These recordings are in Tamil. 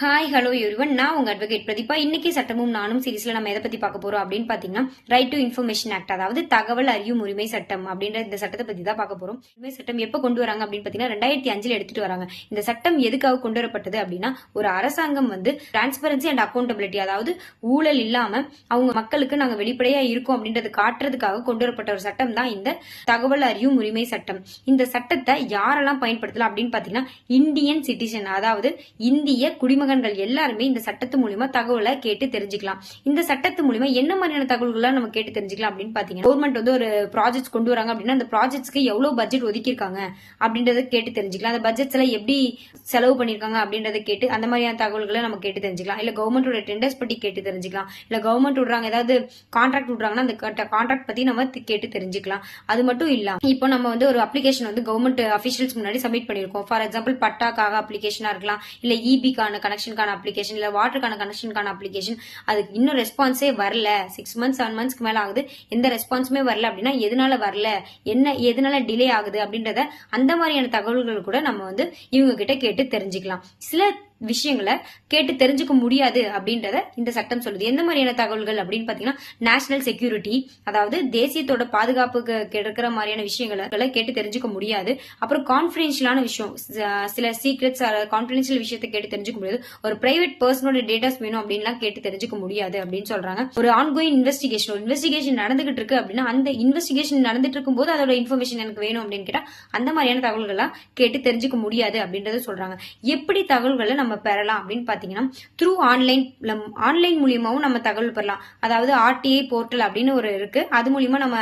ஹாய் ஹலோ எவ்ரிவன் நான் உங்க அட்வொகேட் பிரதீபா. இன்னைக்கு சட்டமும் நானும் சீரிஸ்ல நம்ம எதை பத்தி பார்க்க போறோம் அப்படின்னு பாத்தீங்கன்னா ரைட் டு இன்ஃபர்மேஷன் ஆக்ட் அதாவது தகவல் அறியும் உரிமை சட்டம் அப்படின்ற இந்த சட்டத்தை பத்தி தான் பார்க்க போறோம். உரிமை சட்டம் எப்ப கொண்டு வராங்க அப்படின்னு பாத்தீங்கன்னா ரெண்டாயிரத்தி அஞ்சுல எடுத்துட்டு வராங்க. இந்த சட்டம் எதுக்காக கொண்டு வரப்பட்டது அப்படின்னா ஒரு அரசாங்கம் வந்து டிரான்ஸ்பரன்சி அண்ட் அக்கௌண்டபிலிட்டி அதாவது ஊழல் இல்லாம அவங்க மக்களுக்கு நாங்க வெளிப்படையா இருக்கோம் அப்படின்றத காட்டுறதுக்காக கொண்டு வரப்பட்ட ஒரு சட்டம் தான் இந்த தகவல் அறியும் உரிமை சட்டம். இந்த சட்டத்தை யாரெல்லாம் பயன்படுத்தலாம் அப்படின்னு பாத்தீங்கன்னா இந்தியன் சிட்டிசன் அதாவது இந்திய மருமகன்கள் எல்லாருமே இந்த சட்டத்து மூலியமா தகவலை கேட்டு தெரிஞ்சுக்கலாம். இந்த சட்டத்து மூலியமா என்ன மாதிரியான தகவல்களை நம்ம கேட்டு தெரிஞ்சுக்கலாம் அப்படின்னு பாத்தீங்கன்னா கவர்மெண்ட் வந்து ஒரு ப்ராஜெக்ட்ஸ் கொண்டு வராங்க அப்படின்னா அந்த ப்ராஜெக்ட்ஸ்க்கு எவ்வளவு பட்ஜெட் ஒதுக்கியிருக்காங்க அப்படின்றத கேட்டு தெரிஞ்சுக்கலாம். அந்த பட்ஜெட்ஸ்ல எப்படி செலவு பண்ணிருக்காங்க அப்படின்றத கேட்டு அந்த மாதிரியான தகவல்களை நம்ம கேட்டு தெரிஞ்சுக்கலாம். இல்ல கவர்மெண்டோட டெண்டர்ஸ் பத்தி கேட்டு தெரிஞ்சுக்கலாம். இல்ல கவர்மெண்ட் விடுறாங்க ஏதாவது கான்ட்ராக்ட் விடுறாங்கன்னா அந்த கான்ட்ராக்ட் பத்தி நம்ம கேட்டு தெரிஞ்சுக்கலாம். அது மட்டும் இல்லாம இப்போ நம்ம வந்து ஒரு அப்ளிகேஷன் வந்து கவர்மெண்ட் அபிஷியல்ஸ் முன்னாடி சப்மிட் பண்ணிருக்கோம் ஃபார் எக்ஸாம்பிள் பட்டாக்காக அப்ளிகேஷனா இருக்கலாம். இல்ல இபிக்கான கனெக்ஷனுக்கான அப்ளிகேஷன் இல்லை வாட்டருக்கான கனெக்ஷனுக்கான அப்ளிகேஷன் அதுக்கு இன்னும் ரெஸ்பான்ஸே வரல. சிக்ஸ் மந்த்ஸ் செவன் மந்த்ஸ்க்கு மேலே ஆகுது. எந்த ரெஸ்பான்ஸுமே வரல அப்படின்னா எதனால வரல? என்ன எதனால டிலே ஆகுது அப்படின்றத அந்த மாதிரியான தகவல்கள் கூட நம்ம வந்து இவங்க கிட்ட கேட்டு தெரிஞ்சுக்கலாம். சில விஷயங்களை கேட்டு தெரிஞ்சுக்க முடியாது அப்படின்றத இந்த சட்டம் சொல்லுது. எந்த மாதிரியான தகவல்கள் அப்படின்னு பாத்தீங்கன்னா நேஷனல் செக்யூரிட்டி அதாவது தேசியத்தோட பாதுகாப்புக்கு கிடைக்கிற மாதிரியான விஷயங்களை கேட்டு தெரிஞ்சுக்க முடியாது. அப்புறம் கான்பிடென்ஷியலான விஷயம் சில சீக்ரெட்ஸ் கான்பிடென்ஷியல் விஷயத்தை கேட்டு தெரிஞ்சுக்க முடியாது. ஒரு பிரைவேட் பர்சனோட டேட்டாஸ் வேணும் அப்படின்லாம் கேட்டு தெரிஞ்சுக்க முடியாது அப்படின்னு சொல்றாங்க. ஒரு ஆன்கோயிங் இன்வெஸ்டிகேஷன் ஒரு இன்வெஸ்டிகேஷன் நடந்துகிட்டு இருக்கு அப்படின்னா அந்த இன்வெஸ்டிகேஷன் நடந்துட்டு இருக்கும்போது அதோட இன்ஃபர்மேஷன் எனக்கு வேணும் அப்படின்னு கேட்டா அந்த மாதிரியான தகவல்கள்லாம் கேட்டு தெரிஞ்சுக்க முடியாது அப்படின்றத சொல்றாங்க. எப்படி தகவல்களை நம்ம நம்ம பெறலாம் அப்படின்னு பாத்தீங்கன்னா த்ரூ ஆன்லைன் ஆன்லைன் மூலியமாவும் நம்ம தகவல் பெறலாம். அதாவது ஆர்டிஐ போர்ட்டல் அப்படின்னு ஒரு இருக்கு. அது மூலியமா நம்ம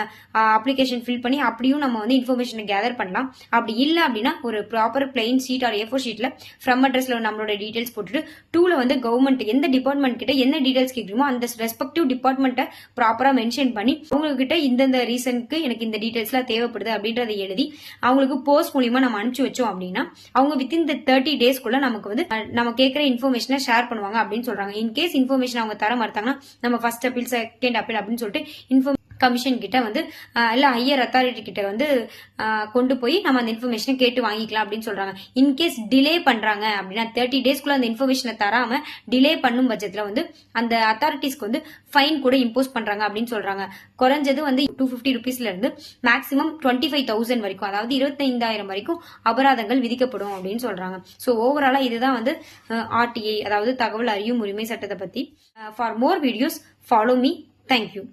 அப்ளிகேஷன் ஃபில் பண்ணி அப்படியும் நம்ம வந்து இன்ஃபர்மேஷனை கேதர் பண்ணலாம். அப்படி இல்லை அப்படின்னா ஒரு proper plain sheet or A four ஷீட்ல from அட்ரஸ்ல நம்மளோட டீடைல்ஸ் போட்டுட்டு டூல வந்து கவர்மெண்ட் எந்த டிபார்ட்மெண்ட் கிட்ட என்ன டீடைல்ஸ் கேட்குறோமோ அந்த ரெஸ்பெக்டிவ் டிபார்ட்மெண்ட்டை ப்ராப்பரா மென்ஷன் பண்ணி உங்ககிட்ட இந்தந்த ரீசனுக்கு எனக்கு இந்த டீடைல்ஸ்லாம் தேவைப்படுது அப்படின்றத எழுதி அவங்களுக்கு போஸ்ட் மூலியமா நம்ம அனுப்பிச்சு வச்சோம் அப்படின்னா அவங்க வித்தின் த தேர்ட்டி டேஸ்க்குள்ள நமக்கு வந்து நம்ம கேட்குற இன்ஃபர்மேஷனை ஷேர் பண்ணுவாங்க அப்படின்னு சொல்றாங்க. இன்கேஸ் இன்ஃபர்மேஷன் அவங்க தர மறுத்தாங்கன்னா நம்ம ஃபர்ஸ்ட் அப்பீல் செகண்ட் அப்பீல் அப்படின்னு சொல்லிட்டு இன்ஃபர்மேஷன் கமிஷன் கிட்ட வந்து இல்லை ஹையர் அத்தாரிட்டி கிட்ட வந்து கொண்டு போய் நம்ம அந்த இன்ஃபர்மேஷனை கேட்டு வாங்கிக்கலாம் அப்படின்னு சொல்றாங்க. இன்கேஸ் டிலே பண்றாங்க அப்படின்னா தேர்ட்டி டேஸ்க்குள்ள அந்த இன்ஃபர்மேஷனை தராம டிலே பண்ணும் பட்சத்தில் வந்து அந்த அத்தாரிட்டிஸ்க்கு வந்து ஃபைன் கூட இம்போஸ் பண்றாங்க அப்படின்னு சொல்றாங்க. குறைஞ்சது வந்து டூ ஃபிஃப்டி ருபீஸ்ல இருந்து மேக்ஸிமம் டுவெண்ட்டி ஃபைவ் தௌசண்ட் வரைக்கும் அதாவது இருபத்தைந்தாயிரம் வரைக்கும் அபராதங்கள் விதிக்கப்படும் அப்படின்னு சொல்றாங்க. ஸோ ஓவராலா இதுதான் வந்து ஆர்டிஐ அதாவது தகவல் அறியும் உரிமை சட்டத்தை பத்தி. For more videos follow me thank you